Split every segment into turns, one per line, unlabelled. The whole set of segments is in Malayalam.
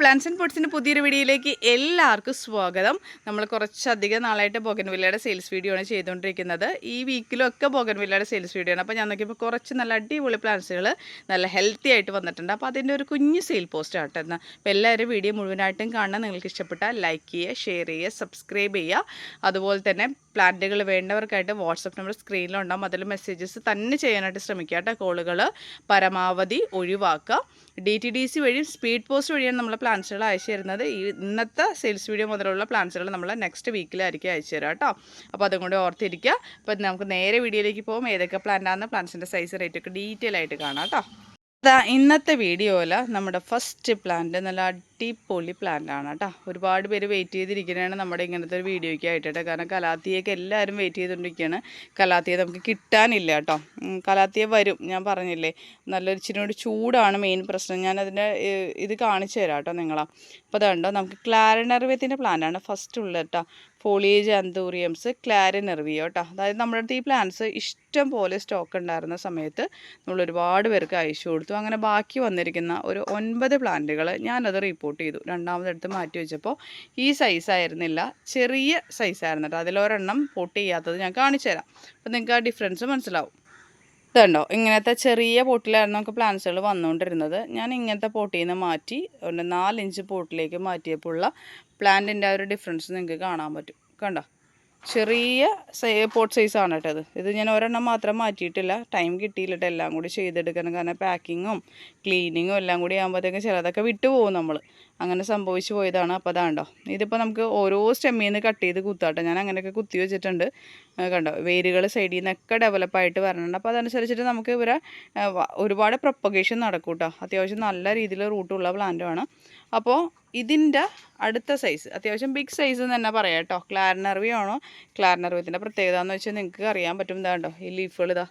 പ്ലാന്റ്സ് ആൻഡ് പൊട്സിന്റെ പുതിയൊരു വീഡിയോയിലേക്ക് എല്ലാവർക്കും സ്വാഗതം. നമ്മൾ കുറച്ചധികം നാളായിട്ട് ബോഗൻവില്ലയുടെ സെയിൽസ് വീഡിയോ ആണ് ചെയ്തുകൊണ്ടിരിക്കുന്നത്. ഈ വീക്കിലൊക്കെ ബോഗൻവില്ലയുടെ സെയിൽസ് വീഡിയോ ആണ്. അപ്പോൾ ഞാൻ നോക്കിയപ്പോൾ കുറച്ച് നല്ല അടിപൊളി പ്ലാന്റ്സുകൾ നല്ല ഹെൽത്തി ആയിട്ട് വന്നിട്ടുണ്ട്. അപ്പോൾ അതിന്റെ ഒരു കുഞ്ഞ് സെയിൽ പോസ്റ്റ് ആട്ടെ എന്നാൽ അപ്പോൾ എല്ലാവരും വീഡിയോ മുഴുവനായിട്ടും കാണാൻ നിങ്ങൾക്ക് ഇഷ്ടപ്പെട്ടാൽ ലൈക്ക് ചെയ്യുക ഷെയർ ചെയ്യുക സബ്സ്ക്രൈബ് ചെയ്യുക. അതുപോലെ തന്നെ പ്ലാന്റുകൾ വേണ്ടവർക്കായിട്ട് വാട്സപ്പ് നമ്പർ സ്ക്രീനിലുണ്ടാകും അതിൽ മെസ്സേജസ് തന്നെ ചെയ്യാനായിട്ട് ശ്രമിക്കുക കേട്ടോ. കോളുകൾ പരമാവധി ഒഴിവാക്കുക. ഡി ടി ഡി സി വഴിയും സ്പീഡ് പോസ്റ്റ് വഴിയാണ് നമ്മൾ പ്ലാൻസുകൾ അയച്ചു തരുന്നത് ഈ ഇന്നത്തെ സെയിൽസ് വീഡിയോ മുതലുള്ള പ്ലാൻസുകൾ നമ്മൾ നെക്സ്റ്റ് വീക്കിലായിരിക്കും അയച്ചു തരാം കേട്ടോ. അപ്പോൾ അതും കൂടി ഓർത്തിരിക്കുക. അപ്പോൾ നമുക്ക് നേരെ വീഡിയോയിലേക്ക് പോകും ഏതൊക്കെ പ്ലാന്റാണെന്ന് പ്ലാന്റ്സിന്റെ സൈസ് റേറ്റൊക്കെ ഡീറ്റെയിൽ ആയിട്ട് കാണാം കേട്ടോ. ഇന്നത്തെ വീഡിയോയിൽ നമ്മുടെ ഫസ്റ്റ് പ്ലാന്റ് നല്ല അടിപൊളി പ്ലാന്റ് ആണ് കേട്ടോ. ഒരുപാട് പേര് വെയിറ്റ് ചെയ്തിരിക്കുന്നതാണ് നമ്മുടെ ഇങ്ങനത്തെ ഒരു വീഡിയോയ്ക്ക് ആയിട്ട് കേട്ടോ കാരണം കലാത്തിയൊക്കെ എല്ലാവരും വെയിറ്റ് ചെയ്തുകൊണ്ടിരിക്കുകയാണ് കലാത്തിയെ നമുക്ക് കിട്ടാനില്ല കേട്ടോ. കലാത്തിയെ വരും ഞാൻ പറഞ്ഞില്ലേ. നല്ലൊരു ഇച്ചിരി കൂടി ചൂടാണ് മെയിൻ പ്രശ്നം. ഞാൻ അതിന്റെ ഇത് കാണിച്ചു തരാം കേട്ടോ നിങ്ങളാ. അപ്പോൾ അതുണ്ടോ നമുക്ക് ക്ലാരനർവ്യത്തിന്റെ പ്ലാന്റാണ് ഫസ്റ്റ് ഉള്ളത് കേട്ടോ. ഫോളിയേജ് അന്തൂറിയംസ് ക്ലാരനെർവിയോ കേട്ടോ. അതായത് നമ്മുടെ അടുത്ത് ഈ പ്ലാന്റ്സ് ഇഷ്ടം പോലെ സ്റ്റോക്ക് ഉണ്ടായിരുന്ന സമയത്ത് നമ്മൾ ഒരുപാട് പേർക്ക് അയച്ചു കൊടുത്തു. അങ്ങനെ ബാക്കി വന്നിരിക്കുന്ന ഒരു ഒൻപത് പ്ലാന്റുകൾ ഞാനത് റിപ്പോർട്ട് ചെയ്തു. രണ്ടാമതെടുത്ത് മാറ്റി വെച്ചപ്പോൾ ഈ സൈസ് ആയിരുന്നില്ല. ചെറിയ സൈസ് ആയിരുന്നു കേട്ടോ അതിലൊരെണ്ണം പോട്ട് ചെയ്യാത്തത് ഞാൻ കാണിച്ചു തരാം. അപ്പോൾ നിങ്ങൾക്ക് ആ ഡിഫറൻസ് മനസ്സിലാവും. ഇതുണ്ടോ? ഇങ്ങനത്തെ ചെറിയ പോട്ടിലായിരുന്നു നമുക്ക് പ്ലാന്റ്സുകൾ വന്നുകൊണ്ടിരുന്നത്. ഞാൻ ഇങ്ങനത്തെ പോട്ടിൽ നിന്ന് മാറ്റി ഒരു നാലിഞ്ച് പോട്ടിലേക്ക് മാറ്റിയപ്പോൾ ഉള്ള പ്ലാന്റിന്റെ ആ ഒരു ഡിഫറൻസ് നിങ്ങൾക്ക് കാണാൻ പറ്റും. കണ്ടോ? ചെറിയ പോട്ട് ആണ് ഇത്. ഇത് ഞാൻ ഒരെണ്ണം മാത്രം മാറ്റിയിട്ടില്ല. ടൈം കിട്ടിയില്ല കേട്ടോ എല്ലാം കൂടി ചെയ്തെടുക്കണം. കാരണം പാക്കിങ്ങും ക്ലീനിങ്ങും എല്ലാം കൂടി ആകുമ്പോഴത്തേക്കും ചിലതൊക്കെ വിട്ടു പോകും നമ്മൾ അങ്ങനെ സംഭവിച്ചു പോയതാണ്. അപ്പോൾ അതാണ്ടോ ഇതിപ്പോൾ നമുക്ക് ഓരോ സ്റ്റെമ്മിൽ നിന്ന് കട്ട് ചെയ്ത് കുത്താട്ടോ. ഞാൻ അങ്ങനെയൊക്കെ കുത്തി വെച്ചിട്ടുണ്ട്. കണ്ടോ. വേരുകൾ സൈഡിൽ നിന്നൊക്കെ ഡെവലപ്പായിട്ട് വരണുണ്ട്. അപ്പോൾ അതനുസരിച്ചിട്ട് നമുക്ക് ഇവരെ ഒരുപാട് പ്രൊപ്പഗേഷൻ നടക്കും കേട്ടോ അത്യാവശ്യം നല്ല രീതിയിൽ റൂട്ടുള്ള പ്ലാന്റുമാണ് അപ്പോൾ ഇതിന്റെ അടുത്ത സൈസ് അത്യാവശ്യം ബിഗ് സൈസ് എന്ന് തന്നെ പറയാം കേട്ടോ. ക്ലാരനർവി ആണോ പ്രത്യേകത എന്ന് വെച്ചാൽ നിങ്ങൾക്ക് അറിയാൻ പറ്റും. ഇതാ കണ്ടോ ഈ ലീഫുകൾ ഇതാ.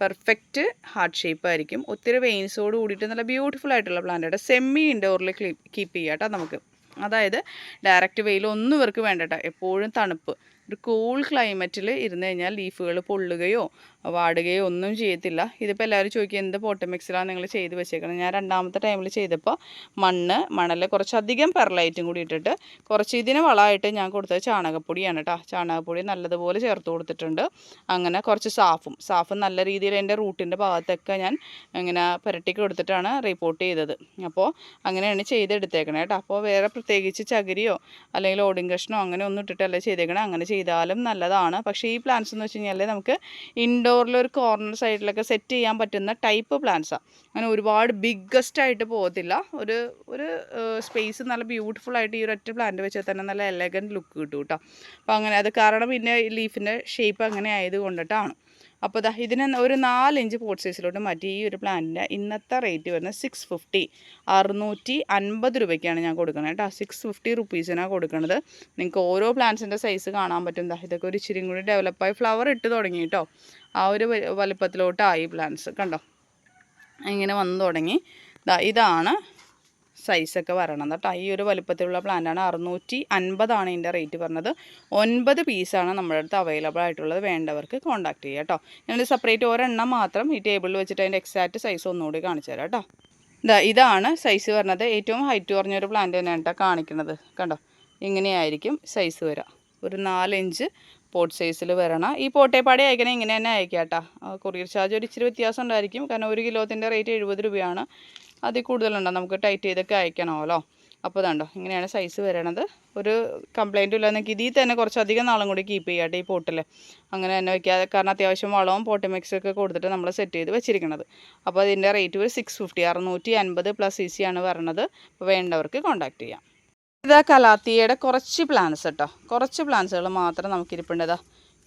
പെർഫെക്റ്റ് ഹാർട്ട് ഷേപ്പ് ആയിരിക്കും. ഒത്തിരി വെയിൻസോട് കൂടിയിട്ട് നല്ല ബ്യൂട്ടിഫുൾ ആയിട്ടുള്ള പ്ലാന്റ് സെമി ഇൻഡോറിൽ കീപ്പ് ചെയ്യാം കേട്ടോ നമുക്ക്. അതായത് ഡയറക്റ്റ് വെയിൽ ഒന്നും ഇവർക്ക് വേണ്ട എപ്പോഴും തണുപ്പ്. ഒരു കൂൾ ക്ലൈമറ്റിൽ ഇരുന്ന് കഴിഞ്ഞാൽ ലീഫുകൾ പൊള്ളുകയോ വാടുകയോ ഒന്നും ചെയ്യത്തില്ല. ഇതിപ്പോൾ എല്ലാവരും ചോദിക്കുക എന്ത് പോട്ടമിക്സിലാണ് നിങ്ങൾ ചെയ്ത് വെച്ചേക്കണം? ഞാൻ രണ്ടാമത്തെ ടൈമിൽ ചെയ്തപ്പോൾ മണ്ണ് മണൽ കുറച്ചധികം പെർലൈറ്റും കൂടി ഇട്ടിട്ട് കുറച്ച് ഇതിന് വളമായിട്ട് ഞാൻ കൊടുത്തത് ചാണകപ്പൊടിയാണ് കേട്ടോ ചാണകപ്പൊടി നല്ലതുപോലെ ചേർത്ത് കൊടുത്തിട്ടുണ്ട്. അങ്ങനെ കുറച്ച് സാഫും. സാഫ് നല്ല രീതിയിൽ എന്റെ റൂട്ടിന്റെ ഭാഗത്തൊക്കെ ഞാൻ ഇങ്ങനെ പുരട്ടി കൊടുത്തിട്ടാണ് റിപ്പോർട്ട് ചെയ്തത്. അപ്പോൾ അങ്ങനെയാണ് ചെയ്തെടുത്തേക്കണേ കേട്ടോ അപ്പോൾ വേറെ പ്രത്യേകിച്ച് ചകിരിയോ അല്ലെങ്കിൽ ഓടിൻ കഷ്ണോ അങ്ങനെ ഒന്നും ഇട്ടിട്ടല്ല ചെയ്തേക്കണേ. അങ്ങനെ ചെയ്താലും നല്ലതാണ്. പക്ഷേ ഈ പ്ലാന്റ്സ് എന്ന് വെച്ച് കഴിഞ്ഞാൽ നമുക്ക് ഇൻഡോറിൽ ഒരു കോർണർ സൈഡിലൊക്കെ സെറ്റ് ചെയ്യാൻ പറ്റുന്ന ടൈപ്പ് പ്ലാന്റ്സാണ് അങ്ങനെ ഒരുപാട് ബിഗ്ഗസ്റ്റ് ആയിട്ട് പോകത്തില്ല. ഒരു ഒരു സ്പേസ് നല്ല ബ്യൂട്ടിഫുൾ ആയിട്ട് ഈ ഒരൊറ്റ പ്ലാന്റ് വെച്ചാൽ തന്നെ നല്ല എലഗന്റ് ലുക്ക് കിട്ടും കേട്ടോ അപ്പോൾ അങ്ങനെ അത് കാരണം പിന്നെ ലീഫിന്റെ ഷേപ്പ് അങ്ങനെ ആയത് കൊണ്ടിട്ടാണ് അപ്പോൾ ദാ ഇതിന് ഒരു നാലിഞ്ച് പോട്ട് സൈസിലോട്ട് മാറ്റി ഈ ഒരു പ്ലാന്റിന്റെ ഇന്നത്തെ റേറ്റ് വരുന്നത് സിക്സ് ഫിഫ്റ്റി അറുന്നൂറ്റി അൻപത് രൂപയ്ക്കാണ് ഞാൻ കൊടുക്കുന്നത് കേട്ടോ. സിക്സ് ഫിഫ്റ്റി റുപ്പീസിനാണ് കൊടുക്കുന്നത് നിങ്ങൾക്ക് ഓരോ പ്ലാന്റ്സിന്റെ സൈസ് കാണാൻ പറ്റും. ദാ ഇതൊക്കെ ഒരു ഇച്ചിരി കൂടി ഡെവലപ്പായി ഫ്ലവർ ഇട്ട് തുടങ്ങി കേട്ടോ. ആ ഒരു വലിപ്പത്തിലോട്ടായി പ്ലാന്റ്സ് കണ്ടോ? ഇങ്ങനെ വന്നു തുടങ്ങി. ദാ ഇതാണ് സൈസൊക്കെ വരണം കേട്ടോ ഈ ഒരു വലുപ്പത്തിലുള്ള പ്ലാന്റാണ് അറുന്നൂറ്റി അൻപതാണ് ഇതിന്റെ റേറ്റ് പറഞ്ഞത്. ഒൻപത് പീസാണ് നമ്മുടെ അടുത്ത് അവൈലബിൾ ആയിട്ടുള്ളത്. വേണ്ടവർക്ക് കോൺടാക്ട് ചെയ്യുക കേട്ടോ ഞാൻ സെപ്പറേറ്റ് ഒരെണ്ണം മാത്രം ഈ ടേബിളിൽ വെച്ചിട്ട് അതിന്റെ എക്സാക്റ്റ് സൈസ് ഒന്നുകൂടി കാണിച്ചു തരാം കേട്ടോ ഇതാ ഇതാണ് സൈസ് പറഞ്ഞത്. ഏറ്റവും ഹൈറ്റ് കുറഞ്ഞൊരു പ്ലാന്റ് തന്നെയാണ് കേട്ടോ കാണിക്കുന്നത്. കണ്ടോ? ഇങ്ങനെയായിരിക്കും സൈസ് വരിക ഒരു നാലിഞ്ച് പോട്ട് സൈസിൽ വരണം. ഈ പോട്ടേപ്പാടി അയക്കണേ ഇങ്ങനെ തന്നെ അയക്കാം കേട്ടോ കൊറിയർ ചാർജ് ഒരു ഇച്ചിരി വ്യത്യാസം ഉണ്ടായിരിക്കും. കാരണം ഒരു കിലോത്തിന്റെ റേറ്റ് എഴുപത് രൂപയാണ്. അതിൽ കൂടുതലുണ്ടോ? നമുക്ക് ടൈറ്റ് ചെയ്തൊക്കെ അയക്കണമല്ലോ. അപ്പോൾ ഇതുണ്ടോ ഇങ്ങനെയാണ് സൈസ് വരണത്. ഒരു കംപ്ലൈന്റും ഇല്ല നിങ്ങൾക്ക് ഇതിൽ തന്നെ കുറച്ചധികം നാളും കൂടി കീപ്പ് ചെയ്യാട്ടെ ഈ പോട്ടിൽ അങ്ങനെ തന്നെ വയ്ക്കാതെ കാരണം അത്യാവശ്യം വളവും പോട്ടി മിക്സ് ഒക്കെ കൊടുത്തിട്ട് നമ്മൾ സെറ്റ് ചെയ്ത് വെച്ചിരിക്കുന്നത് അപ്പോൾ അതിന്റെ റേറ്റ് ഒരു സിക്സ് ഫിഫ്റ്റി അറുന്നൂറ്റി അൻപത് പ്ലസ് സി സി ആണ് വരണത്. അപ്പോൾ വേണ്ടവർക്ക് കോൺടാക്ട് ചെയ്യാം. ഇതാ കലാത്തിയുടെ കുറച്ച് പ്ലാൻസ് കേട്ടോ കുറച്ച് പ്ലാൻസുകൾ മാത്രം നമുക്ക് ഇരിപ്പുണ്ടതാ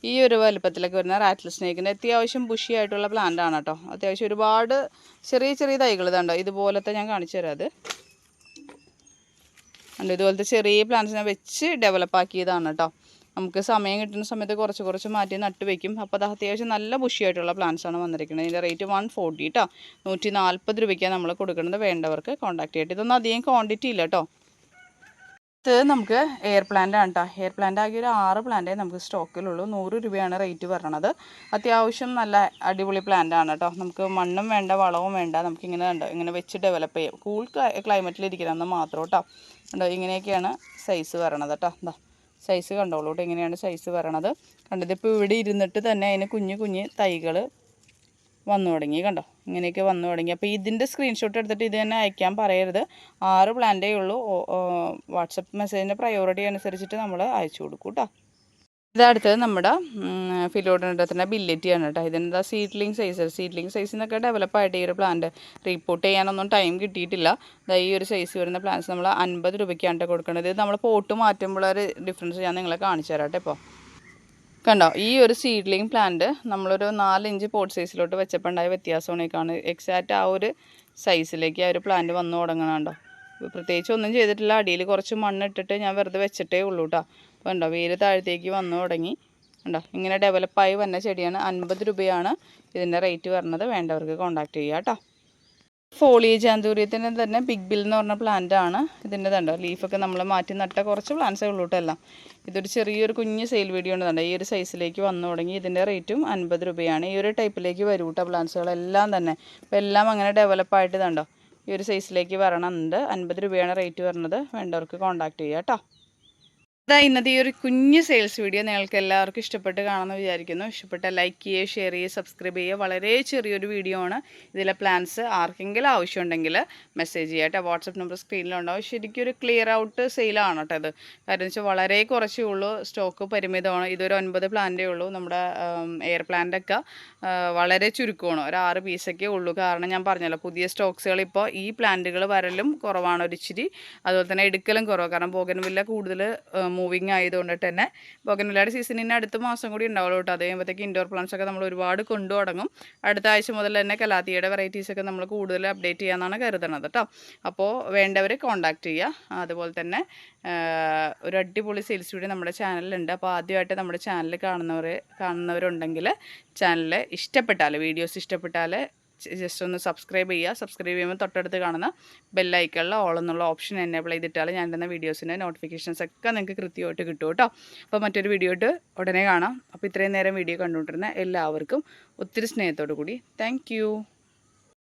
ഈ ഒരു വലുപ്പത്തിലൊക്കെ വരുന്ന റാറ്റിൽ സ്നേക്കിന്റെ അത്യാവശ്യം ബുഷിയായിട്ടുള്ള പ്ലാന്റ് ആണ് കേട്ടോ. അത്യാവശ്യം ഒരുപാട് ചെറിയ ചെറിയ തൈകൾ ഇതുണ്ടോ. ഇതുപോലത്തെ ഞാൻ കാണിച്ചു തരാം അത്. ഉണ്ട് ഇതുപോലത്തെ ചെറിയ പ്ലാന്റ്സിനെ വെച്ച് ഡെവലപ്പ് ആക്കിയതാണ് കേട്ടോ. നമുക്ക് സമയം കിട്ടുന്ന സമയത്ത് കുറച്ച് കുറച്ച് മാറ്റി നട്ട് വെക്കും. അപ്പോൾ അത് അത്യാവശ്യം നല്ല ബുഷിയായിട്ടുള്ള ആണ് വന്നിരിക്കുന്നത്. ഇതിന്റെ റേറ്റ് വൺ ഫോർട്ടി കേട്ടോ നൂറ്റി നാൽപ്പത് രൂപയ്ക്കാണ് നമ്മൾ കൊടുക്കുന്നത്. വേണ്ടവർക്ക് കോൺടാക്ട് ചെയ്യട്ടെ. ഇതൊന്നും അധികം ക്വാണ്ടിറ്റി ഇല്ല കേട്ടോ. ഇത് നമുക്ക് എയർ പ്ലാന്റ് ആണ് കേട്ടോ എയർ പ്ലാന്റ് ആകെ ഒരു ആറ് പ്ലാന്റേ നമുക്ക് സ്റ്റോക്കിലുള്ളൂ നൂറ് രൂപയാണ് റേറ്റ് പറയണത് അത്യാവശ്യം നല്ല അടിപൊളി പ്ലാന്റ് ആണ് കേട്ടോ നമുക്ക് മണ്ണും വേണ്ട വളവും വേണ്ട. നമുക്ക് ഇങ്ങനെ ഉണ്ട് ഇങ്ങനെ വെച്ച് ഡെവലപ്പ് ചെയ്യാം. കൂൾ ക്ലൈമറ്റിൽ ഇരിക്കണമെന്ന് മാത്രം കേട്ടോ ഉണ്ടോ ഇങ്ങനെയൊക്കെയാണ് സൈസ് വരണത് കേട്ടോ എന്താ സൈസ് കണ്ടോളൂ കേട്ടോ ഇങ്ങനെയാണ് സൈസ് വരണത് കണ്ടത് ഇപ്പോൾ ഇവിടെ ഇരുന്നിട്ട് തന്നെ അതിന് കുഞ്ഞു കുഞ്ഞ് തൈകൾ വന്നു തുടങ്ങി കണ്ടോ? ഇങ്ങനെയൊക്കെ വന്നു തുടങ്ങി. അപ്പോൾ ഇതിന്റെ സ്ക്രീൻഷോട്ട് എടുത്തിട്ട് ഇത് തന്നെ അയക്കാൻ പറയരുത്. ആറ് പ്ലാന്റേ ഉള്ളൂ. വാട്സപ്പ് മെസ്സേജിന്റെ പ്രയോറിറ്റി അനുസരിച്ചിട്ട് നമ്മൾ അയച്ചു കൊടുക്കും കേട്ടോ ഇതടുത്തത് നമ്മുടെ ഫിലോഡനത്തിന്റെ ബില്ലറ്റിയാണ് കേട്ടോ ഇതിന്റെ സീഡ്ലിംഗ് സൈസ് സീഡ്ലിംഗ് സൈസിൽ നിന്നൊക്കെ ഡെവലപ്പ് ആയിട്ട് ഈ ഒരു പ്ലാന്റ് റീപ്പോർട്ട് ചെയ്യാനൊന്നും ടൈം കിട്ടിയിട്ടില്ല. ഈ ഒരു സൈസ് വരുന്ന പ്ലാന്റ്സ് നമ്മൾ അൻപത് രൂപയ്ക്കാണ് കൊടുക്കുന്നത് ഇത് നമ്മൾ പോട്ട് മാറ്റുമ്പോഴൊരു ഡിഫറൻസ് ഞാൻ നിങ്ങളെ കാണിച്ചു തരാം കേട്ടോ ഇപ്പോൾ കണ്ടോ ഈ ഒരു സീഡ്ലിംഗ് പ്ലാന്റ് നമ്മളൊരു നാലിഞ്ച് പോട്ട് സൈസിലോട്ട് വെച്ചപ്പോൾ ഉണ്ടായ വ്യത്യാസമാണ് ഈ കാണുന്നത് എക്സാക്റ്റ് ആ ഒരു സൈസിലേക്ക് ആ ഒരു പ്ലാന്റ് വന്നു തുടങ്ങണുണ്ടോ പ്രത്യേകിച്ച് ഒന്നും ചെയ്തിട്ടില്ല. അടിയിൽ കുറച്ച് മണ്ണിട്ടിട്ട് ഞാൻ വെറുതെ വെച്ചിട്ടേ ഉള്ളൂ കേട്ടോ അപ്പോൾ ഉണ്ടോ വേര് താഴത്തേക്ക് വന്നു തുടങ്ങി. കണ്ടോ ഇങ്ങനെ ഡെവലപ്പായി വന്ന ചെടിയാണ്. അൻപത് രൂപയാണ് ഇതിന്റെ റേറ്റ് വരുന്നത് വേണ്ടവർക്ക് കോൺടാക്ട് ചെയ്യുക കേട്ടോ ഫോളിയേജ് ആന്തൂര്യത്തിന്റെ തന്നെ ബിഗ് ബിൽ എന്ന് പറഞ്ഞ പ്ലാന്റ് ആണ്. ഇതിന്റെ തണ്ടോ ലീഫൊക്കെ നമ്മൾ മാറ്റി നട്ട കുറച്ച് പ്ലാന്റ്സേ ഉള്ളൂ എല്ലാം. ഇതൊരു ചെറിയൊരു കുഞ്ഞ് സെയിൽ വീഡിയോ ഉണ്ട് കണ്ടോ? ഈ ഒരു സൈസിലേക്ക് വന്നു തുടങ്ങി ഇതിന്റെ റേറ്റും അൻപത് രൂപയാണ്. ഈ ഒരു ടൈപ്പിലേക്ക് വരും കേട്ടോ പ്ലാന്റ്സുകളെല്ലാം തന്നെ. അപ്പോൾ എല്ലാം അങ്ങനെ ഡെവലപ്പായിട്ട് തണ്ടോ ഈ ഒരു സൈസിലേക്ക് വരണമുണ്ട് അൻപത് രൂപയാണ് റേറ്റ് വരുന്നത് വേണ്ടവർക്ക് കോൺടാക്ട് ചെയ്യാം കേട്ടോ. ഇതാ ഇന്നത്തെ ഈ ഒരു കുഞ്ഞ് സെയിൽസ് വീഡിയോ നിങ്ങൾക്ക് എല്ലാവർക്കും ഇഷ്ടപ്പെട്ട് കാണുമെന്ന് വിചാരിക്കുന്നു. ഇഷ്ടപ്പെട്ട ലൈക്ക് ചെയ്യുക ഷെയർ ചെയ്യുക സബ്സ്ക്രൈബ് ചെയ്യുക വളരെ ചെറിയൊരു വീഡിയോ ആണ്. ഇതിലെ പ്ലാൻസ് ആർക്കെങ്കിലും ആവശ്യമുണ്ടെങ്കിൽ മെസ്സേജ് ചെയ്യുക കേട്ടോ. വാട്സപ്പ് നമ്പർ സ്ക്രീനിലുണ്ടാവും ശരിക്കും ഒരു ക്ലിയർ ഔട്ട് സെയിലാണ് കേട്ടോ ഇത്. കാരണം വെച്ചാൽ വളരെ കുറച്ചേ ഉള്ളൂ. സ്റ്റോക്ക് പരിമിതമാണ്. ഇതൊരു ഒൻപത് പ്ലാന്റേ ഉള്ളൂ. നമ്മുടെ എയർ പ്ലാന്റൊക്കെ വളരെ ചുരുക്കമാണ്. ഒരു ആറ് പീസൊക്കെ ഉള്ളൂ. കാരണം ഞാൻ പറഞ്ഞല്ലോ പുതിയ സ്റ്റോക്സുകൾ ഇപ്പോൾ ഈ പ്ലാന്റുകൾ വരലും കുറവാണ് ഒരിച്ചിരി അതുപോലെ തന്നെ എടുക്കലും കുറവ് കാരണം ബോഗൻവില്ല കൂടുതൽ മൂവിങ് ആയതുകൊണ്ട് തന്നെ ബോഗൻവില്ലയുടെ സീസണിന് അടുത്ത മാസം കൂടി ഉണ്ടാവുള്ളൂ കേട്ടോ. അത് കഴിയുമ്പോഴത്തേക്ക് ഇൻഡോർ പ്ലാന്റ്സ് ഒക്കെ നമ്മൾ ഒരുപാട് കൊണ്ടു തുടങ്ങും. അടുത്ത ആഴ്ച മുതൽ തന്നെ കലാത്തിയുടെ വെറൈറ്റീസ് ഒക്കെ നമ്മൾ കൂടുതൽ അപ്ഡേറ്റ് ചെയ്യാമെന്നാണ് കരുതുന്നത് കേട്ടോ. അപ്പോൾ വേണ്ടവർ കോണ്ടാക്ട് ചെയ്യുക. അതുപോലെ തന്നെ ഒരു അടിപൊളി സെയിൽസ് വീഡിയോ നമ്മുടെ ചാനലിലുണ്ട് അപ്പോൾ ആദ്യമായിട്ട് നമ്മുടെ ചാനൽ കാണുന്നവർ കാണുന്നവരുണ്ടെങ്കിൽ ചാനൽ ഇഷ്ടപ്പെട്ടാൽ വീഡിയോസ് ഇഷ്ടപ്പെട്ടാൽ ജസ്റ്റ് ഒന്ന് സബ്സ്ക്രൈബ് ചെയ്യുക. സബ്സ്ക്രൈബ് ചെയ്യുമ്പോൾ തൊട്ടടുത്ത് കാണുന്ന ബെല്ലൈക്കുള്ള ഓൾ എന്നുള്ള ഓപ്ഷൻ എനേബിൾ ചെയ്തിട്ടാൽ ഞാൻ തന്നെ വീഡിയോസിന്റെ നോട്ടിഫിക്കേഷൻസ് ഒക്കെ നിങ്ങൾക്ക് കൃത്യമായിട്ട് കിട്ടും കേട്ടോ. അപ്പോൾ മറ്റൊരു വീഡിയോ ആയിട്ട് ഉടനെ കാണാം. അപ്പോൾ ഇത്രയും നേരം വീഡിയോ കണ്ടുകൊണ്ടിരുന്ന എല്ലാവർക്കും ഒത്തിരി സ്നേഹത്തോടു കൂടി താങ്ക്